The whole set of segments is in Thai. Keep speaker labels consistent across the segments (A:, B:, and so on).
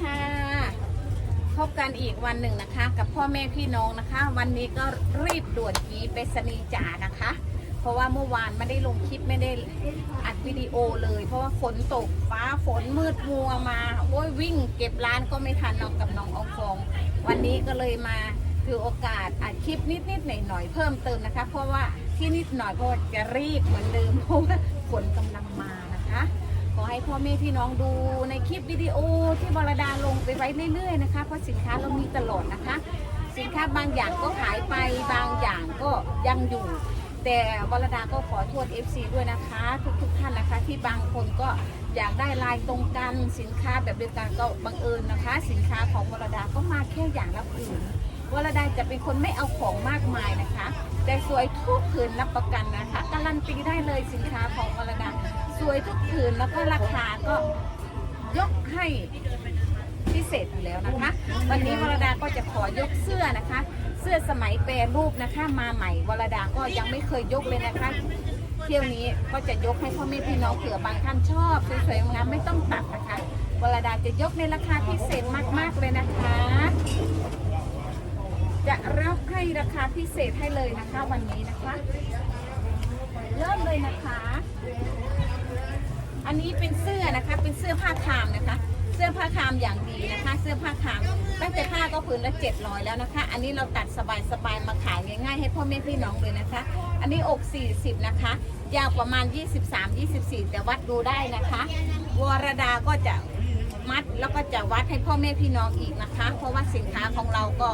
A: ค่ะ พบกันอีกวันหนึ่งนะคะ กับพ่อแม่พี่น้องนะคะ วันนี้ก็รีบด่วนกีไปสนีจ่านะคะ เพราะว่าเมื่อวานไม่ได้ลงคลิปไม่ได้อัดวิดีโอเลย เพราะว่าฝนตกฟ้าฝนมืดมัวมาโอ้ยวิ่งเก็บร้านก็ไม่ทันน้องกับน้องอองฟอง วันนี้ก็เลยมาถือโอกาสอัดคลิปนิดๆหน่อยๆเพิ่มเติมนะคะ เพราะว่าที่นิดหน่อยเพราะจะรีบเหมือนเดิมเพราะว่าฝนกำลังมานะคะ ให้พ่อแม่พี่น้องดูในคลิปวิดีโอที่บรดาลงไปไว้เรื่อยๆนะคะเพราะสินค้าเรามีตลอดนะคะ สินค้าบางอย่างก็ขายไปบางอย่างก็ยังอยู่ แต่วรดาก็ขอโทษ FC ด้วยนะคะ ทุกๆท่านนะคะ ที่บางคนก็อยากได้ลายตรงกันสินค้าแบบเดียวกันก็บังเอิญนะคะ สินค้าของวรดาก็มาแค่อย่างละผืนวรดาจะเป็นคนไม่เอาของมากมายนะคะ แต่สวยทุกผืนรับประกันนะคะการันตีได้เลยสินค้าของวรดา สวยทุกผืนแล้วก็ราคาก็ยกให้พิเศษอยู่แล้วนะคะ วันนี้วรดาก็จะขอยกเสื้อนะคะ เสื้อสมัยแปรรูปนะคะ มาใหม่วรดาก็ยังไม่เคยยกเลยนะคะ เที่ยวนี้ก็จะยกให้พ่อแม่พี่น้องเผื่อบางท่านชอบสวยๆงามไม่ต้องตัดนะคะวรดาจะยกในราคาพิเศษมากๆเลยนะคะ จะรับให้ราคาพิเศษให้เลยนะคะ วันนี้นะคะ เริ่มเลยนะคะ อันนี้เป็นเสื้อนะคะ เป็นเสื้อผ้าคามนะคะ เสื้อผ้าคามอย่างดีนะคะ เสื้อผ้าคาม ตั้งแต่ผ้าก็ผืนละ700แล้วนะคะ อันนี้เราตัดสบายๆมาขายง่ายๆ ให้พ่อแม่พี่น้องเลยนะคะ อันนี้อก40นะคะ ยาวประมาณ 23-24 แต่วัดดูได้นะคะวรดาก็จะมัดแล้วก็จะวัดให้พ่อแม่พี่น้องอีกนะคะ เพราะว่าสินค้าของเราก็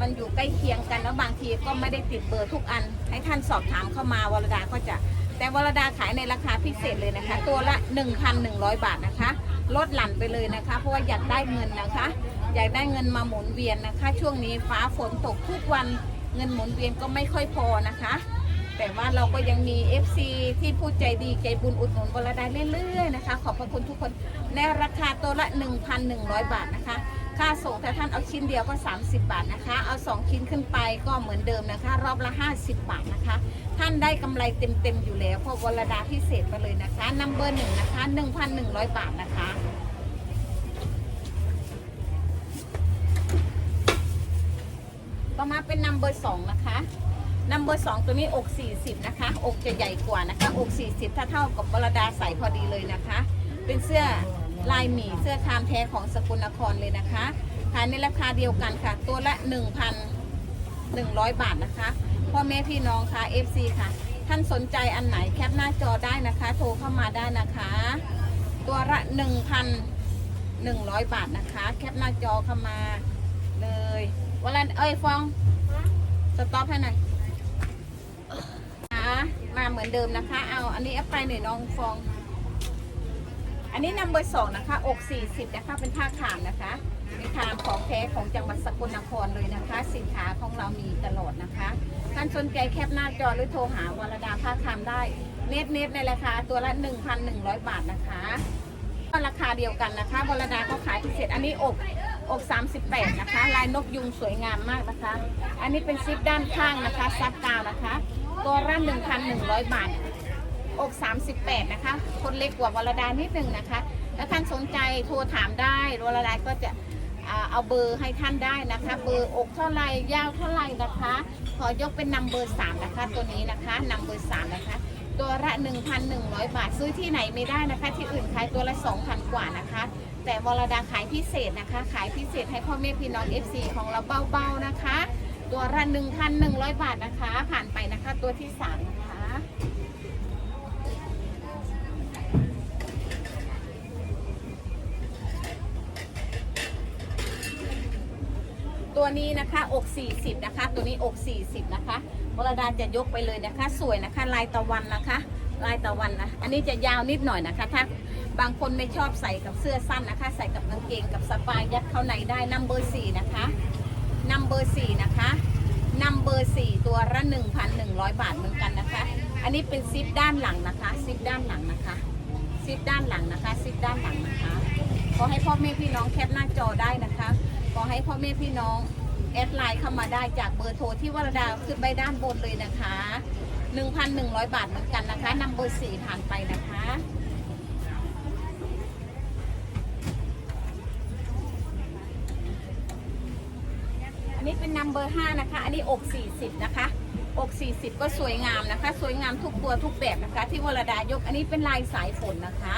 A: มันอยู่ใกล้เคียงกันแล้วบางทีก็ไม่ได้ติดเบอร์ทุกอัน ให้ท่านสอบถามเข้ามาวรดาก็จะ แต่วรดาขายในราคาพิเศษเลยนะคะ ตัวละ 1,100 บาทนะคะ ลดหลั่นไปเลยนะคะ เพราะว่าอยากได้เงินนะคะ อยากได้เงินมาหมุนเวียนนะคะ ช่วงนี้ฟ้าฝนตกทุกวันเงินหมุนเวียนก็ไม่ค่อยพอนะคะ แต่ว่าเราก็ยังมี FC ที่พูดใจดีใจบุญอุดหนุนวรดาเรื่อยๆนะคะ ขอบพระคุณทุกคนในราคาตัวละ 1,100 บาทนะคะ ค่าส่งถ้าท่านเอาชิ้นเดียวก็ 30 บาทนะคะ เอา 2 ชิ้นขึ้นไปก็เหมือนเดิมนะคะ รอบละ 50 บาทนะคะ ท่านได้กำไรเต็มๆอยู่แล้วเพราะวรดาพิเศษมาเลยนะคะนัมเบอร์หนึ่งนะคะ 1,100 บาทนะคะต่อมาเป็นนัมเบอร์สองนะคะนัมเบอร์สองตัวนี้อก 40 นะคะ อกจะใหญ่กว่านะคะ อก 40 ถ้าเท่ากับวรดาใส่พอดีเลยนะคะ เป็นเสื้อ ลายหมี่เสื้อคามแท้ของสกุลนครเลยนะคะ ขายในราคาเดียวกันค่ะ ตัวละ 1,100 บาทนะคะ พ่อแม่พี่น้องค่ะ FC ค่ะ ท่านสนใจอันไหนแคปหน้าจอได้นะคะ โทรเข้ามาได้นะคะ ตัวละ 1,100 บาทนะคะ แคปหน้าจอเข้ามาเลยวันเอ้ยฟองสต็อปให้หน่อยอะมาเหมือนเดิมนะคะ เอาอันนี้เอาไปหน่อยน้องฟอง อันนี้นำเบอร์สองนะคะ อก 40 นะคะ เป็นผ้าขามนะคะเป็นขามของแท้ของจังหวัดสกลนครเลยนะคะ สินค้าของเรามีตลอดนะคะท่านสนใจแคปหน้าจอหรือโทรหาวรดาผ้าขามได้ เน็ตเน็ตในราคาตัวละ 1,100 บาทนะคะก็ราคาเดียวกันนะคะวรดาเขาขายพิเศษ อันนี้อกอก 38 นะคะ ลายนกยุงสวยงามมากนะคะ อันนี้เป็นซิปด้านข้างนะคะซับกาวนะคะ ตัวละ1,100 บาท อก 38 นะคะ คนเล็กกว่าวรดานิดนึงนะคะ แล้วท่านสนใจโทรถามได้วรดาก็จะเอาเบอร์ให้ท่านได้นะคะ เบอร์อกเท่าไรยาวเท่าไรนะคะ ขอยกเป็นนัมเบอร์3นะคะ ตัวนี้นะคะนัมเบอร์3นะคะ ตัวละ 1,100 บาทซื้อที่ไหนไม่ได้นะคะ ที่อื่นขายตัวละ 2,000 กว่านะคะ แต่วรดาขายพิเศษนะคะ ขายพิเศษให้พ่อแม่พี่น้อง FC ของเราเบาๆนะคะ ตัวละ 1,100 บาทนะคะ ผ่านไปนะคะตัวที่สามนะคะ ตัวนี้นะคะอก 40 นะคะ ตัวนี้อก 40 นะคะวรดาจะยกไปเลยนะคะ สวยนะคะ ลายตะวันนะคะ ลายตะวันนะ อันนี้จะยาวนิดหน่อยนะคะ ถ้าบางคนไม่ชอบใส่กับเสื้อสั้นนะคะ ใส่กับกางเกงกับสปายยัดเข้าในได้นัมเบอร์4นะคะนัมเบอร์4นะคะนัมเบอร์4ตัวละ1,100 บาทเหมือนกันนะคะ อันนี้เป็นซิปด้านหลังนะคะซิปด้านหลังนะคะซิปด้านหลังนะคะซิปด้านหลังนะคะขอให้พ่อแม่พี่น้องแคปหน้าจอได้นะคะ ขอให้พ่อแม่พี่น้องแอดไลน์เข้ามาได้จากเบอร์โทรที่วรดาขึ้นไปด้านบนเลยนะคะ 1,100 บาทเหมือนกันนะคะนำเบอร์สี่ผ่านไปนะคะอันนี้เป็นนัมเบอร์ห้านะคะ อันนี้อก40 นะคะ อก 40 ก็สวยงามนะคะ สวยงามทุกตัวทุกแบบนะคะ ที่วรดายก อันนี้เป็นลายสายฝนนะคะ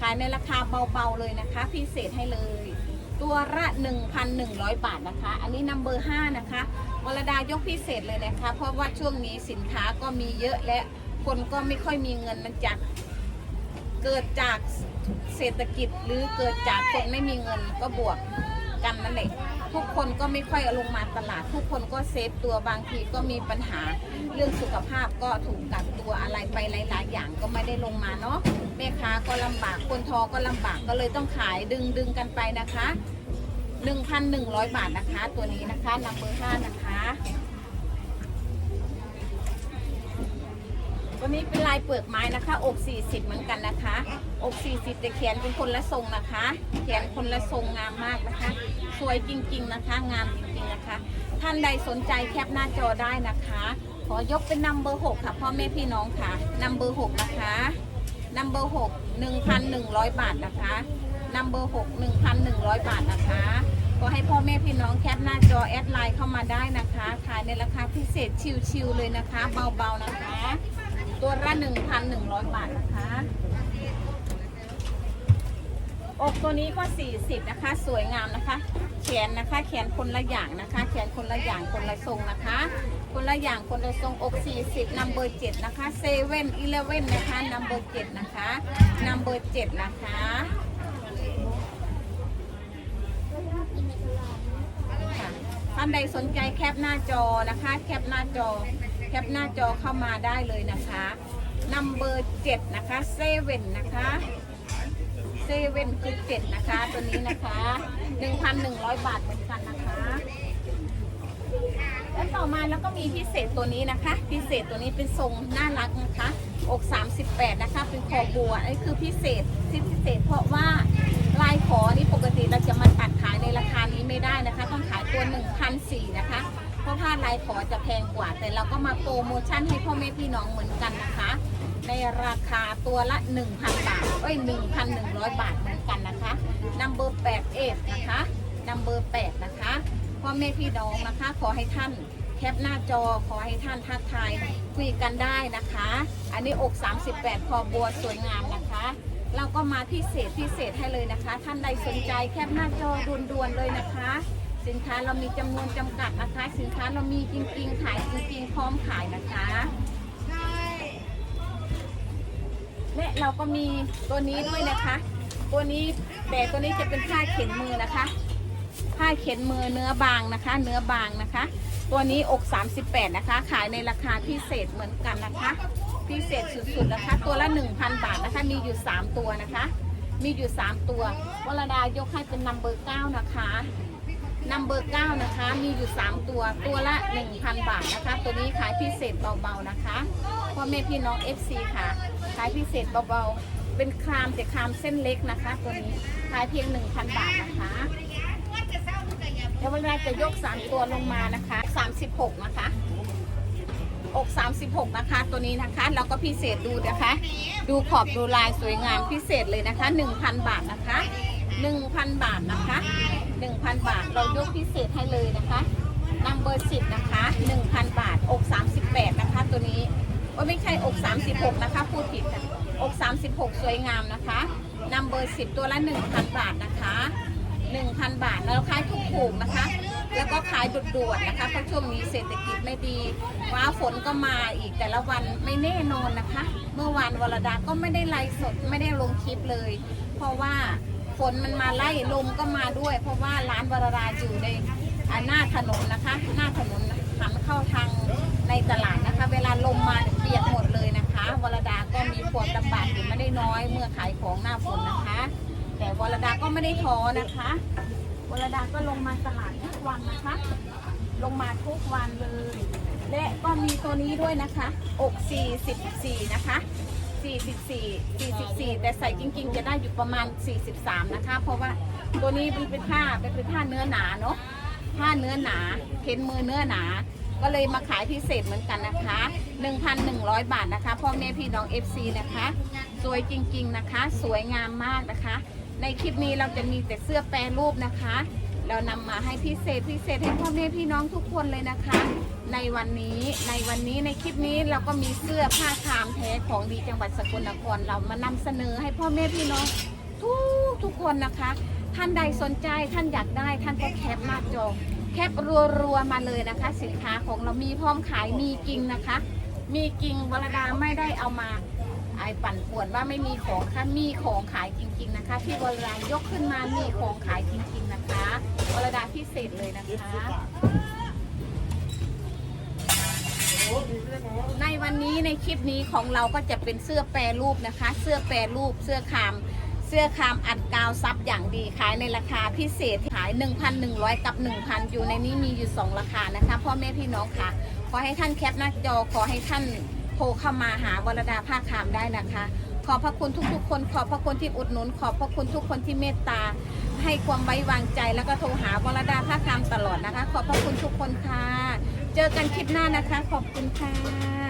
A: ขายในราคาเบาๆเลยนะคะ พิเศษให้เลย ตัวละ 1,100 บาทนะคะ อันนี้นัมเบอร์5นะคะวรดายกพิเศษเลยนะคะ เพราะว่าช่วงนี้สินค้าก็มีเยอะและคนก็ไม่ค่อยมีเงินมันจะเกิดจากเศรษฐกิจหรือเกิดจากคนไม่มีเงินก็บวกกันนั่นแหละ ทุกคนก็ไม่ค่อยลงมาตลาด ทุกคนก็เซฟตัวบางทีก็มีปัญหาเรื่องสุขภาพก็ถูกกักตัวอะไรไปหลาย ๆ อย่างก็ไม่ได้ลงมาเนาะแม่ค้าก็ลำบากคนทอก็ลำบากก็เลยต้องขายดึงดึงกันไปนะคะ 1,100 บาทนะคะ ตัวนี้นะคะนัมเบอร์5นะคะ ตัวนี้เป็นลายเปลือกไม้นะคะ อก 40 เหมือนกันนะคะ อก 40แต่เขียนเป็นคนละทรงนะคะ เขียนคนละทรงงามมากนะคะ สวยจริงๆนะคะ งามจริงๆนะคะ ท่านใดสนใจแคปหน้าจอได้นะคะ ขอยกเป็นนัมเบอร์6ค่ะพ่อแม่พี่น้องค่ะนัมเบอร์6นะคะนัมเบอร์6 1,100บาทนะคะนัมเบอร์6 1,100บาทนะคะก็ให้พ่อแม่พี่น้องแคปหน้าจอแอดไลน์เข้ามาได้นะคะขายในราคาพิเศษชิวๆเลยนะคะ เบาๆนะคะ ตัวละ1,100 บาทนะคะ อกตัวนี้ก็ 40 นะคะ สวยงามนะคะ แขนนะคะ แขนคนละอย่างนะคะ แขนคนละอย่างคนละทรงนะคะ คนละอย่างคนละทรงอก 40นัมเบอร์7นะคะเซเว่นอีเลเว่นนะคะนัมเบอร์7นะคะนัมเบอร์7นะคะคะท่านใดสนใจแคปหน้าจอนะคะ แคปหน้าจอ แคปหน้าจอเข้ามาได้เลยนะคะนัมเบอร์7นะคะเซเว่นนะคะเซเว่นคือ7นะคะ ตัวนี้นะคะ1,100บาทเหมือนกันนะคะแล้วต่อมาแล้วก็มีพิเศษตัวนี้นะคะ พิเศษตัวนี้เป็นทรงน่ารักนะคะ อก38นะคะ เป็นคอบัวอันนี้คือพิเศษพิเศษ เพราะว่าลายขอนี่ปกติเราจะมาตัดขายในราคานี้ไม่ได้นะคะ ต้องขายตัว1,004นะคะ ราะผ้าลายขอจะแพงกว่า แต่เราก็มาโปรโมชั่นให้พ่อแม่พี่น้องเหมือนกันนะคะ ในราคาตัวละ 1,000 บาท เอ้ย 1,100 บาทเหมือนกันนะคะนัมเบอร์8เอนะคะนัมเบอร์8นะคะพ่อแม่พี่น้องนะคะ ขอให้ท่านแคปหน้าจอขอให้ท่านทักทายคุยกันได้นะคะ อันนี้อก 38 คอบัวสวยงามนะคะ เราก็มาพิเศษพิเศษให้เลยนะคะ ท่านใดสนใจแคปหน้าจอด่วนๆเลยนะคะ สินค้าเรามีจำนวนจำกัดนะคะสินค้าเรามีจริงๆขายจริงๆพร้อมขายนะคะและเราก็มีตัวนี้ด้วยนะคะ ตัวนี้แต่ตัวนี้จะเป็นผ้าเข็นมือนะคะ ผ้าเข็นมือเนื้อบางนะคะ เนื้อบางนะคะ ตัวนี้อก 38 นะคะ ขายในราคาพิเศษเหมือนกันนะคะ พิเศษสุดๆนะคะ ตัวละ 1,000 บาทนะคะ มีอยู่ 3 ตัวนะคะ มีอยู่ 3 ตัววรดายกให้เป็นนัมเบอร์9นะคะ นัมเบอร์9นะคะ มีอยู่ 3 ตัว ตัวละ 1,000 บาทนะคะ ตัวนี้ขายพิเศษเบาๆนะคะพ่อแม่พี่น้อง FC ค่ะ ขายพิเศษเบาๆ เป็นครามแต่ครามเส้นเล็กนะคะ ตัวนี้ขายเพียง 1,000 บาทนะคะเดี๋ยวเวลาจะยก 3 ตัวลงมานะคะ 36 นะคะ อก 36 นะคะ ตัวนี้นะคะ เราก็พิเศษดูนะคะ ดูขอบดูลายสวยงามพิเศษเลยนะคะ 1,000 บาทนะคะ 1,000 บาทนะคะ 1,000 บาทเรายกพิเศษให้เลยนะคะนัมเบอร์10นะคะ 1,000 บาทอก 38 นะคะ ตัวนี้โอ้ไม่ใช่อก 36 นะคะ พูดผิดค่ะอก 36 สวยงามนะคะนัมเบอร์10 ตัวละ 1,000 บาทนะคะ 1,000 บาทแล้วขายถูกๆนะคะ แล้วก็ขายด่วนๆนะคะเพราะช่วงนี้เศรษฐกิจไม่ดีว้าฝนก็มาอีกแต่ละวันไม่แน่นอนนะคะ เมื่อวานวรดาก็ไม่ได้ไลฟ์สดไม่ได้ลงคลิปเลย เพราะว่า ฝนมันมาไล่ลมก็มาด้วย เพราะว่าร้านวรดาอยู่ในหน้าถนนนะคะ หน้าถนนหันเข้าทางในตลาดนะคะ เวลาลมมาเนี่ยเปียกหมดเลยนะคะ วรดาก็มีความลำบากอยู่ไม่ได้น้อย เมื่อขายของหน้าฝนนะคะ แต่วรดาก็ไม่ได้ท้อนะคะวรดาก็ลงมาตลาดทุกวันนะคะ ลงมาทุกวันเลย และก็มีตัวนี้ด้วยนะคะ อก44นะคะ 44 44 แต่ใส่จริงๆ จะได้อยู่ประมาณ 43 นะคะ เพราะว่าตัวนี้มันเป็นผ้าเป็นผ้าเนื้อหนาเนาะผ้าเนื้อหนาเข็นมือเนื้อหนา ก็เลยมาขายพิเศษเหมือนกันนะคะ 1,100 บาทนะคะพ่อแม่พี่น้อง FC นะคะ สวยจริงๆนะคะ สวยงามมากนะคะ ในคลิปนี้เราจะมีแต่เสื้อแปรรูปนะคะ เรานำมาให้พิเศษพิเศษให้พ่อแม่พี่น้องทุกคนเลยนะคะ ในวันนี้ในวันนี้ในคลิปนี้เราก็มีเสื้อผ้าคามแท้ของดีจังหวัดสกลนครเรามานำเสนอให้พ่อแม่พี่น้องทุกทุกคนนะคะ ท่านใดสนใจท่านอยากได้ท่านก็แคปหน้าจอแคปรัวๆมาเลยนะคะ สินค้าของเรามีพร้อมขายมีจริงนะคะ มีจริงวรดาไม่ได้เอามา ไอปั่นป่วนว่าไม่มีของค่ะมีของขายจริง ๆนะคะที่วรดายกขึ้นมามีของขายจริง ๆนะคะวรดาพิเศษเลยนะคะ ในวันนี้ในคลิปนี้ของเราก็จะเป็นเสื้อแปรรูปนะคะ เสื้อแปรรูปเสื้อคามเสื้อคามอัดกาวซับอย่างดีขายในราคาพิเศษขาย 1,100 กับ 1,000 อยู่ในนี้มีอยู่ 2 ราคานะคะพ่อแม่พี่น้องค่ะ ขอให้ท่านแคปหน้าจอขอให้ท่าน ทรเข้ามาหาวรดาภาคคามได้นะคะ ขอบพระคุณทุกๆ คน ขอบพระคุณที่อุดหนุน ขอบพระคุณทุกคนที่เมตตา ให้ความไว้วางใจแล้วก็โทรหาวรดาภาคคามตลอดนะคะ ขอบพระคุณทุกคนค่ะ เจอกันคลิปหน้านะคะ ขอบคุณค่ะ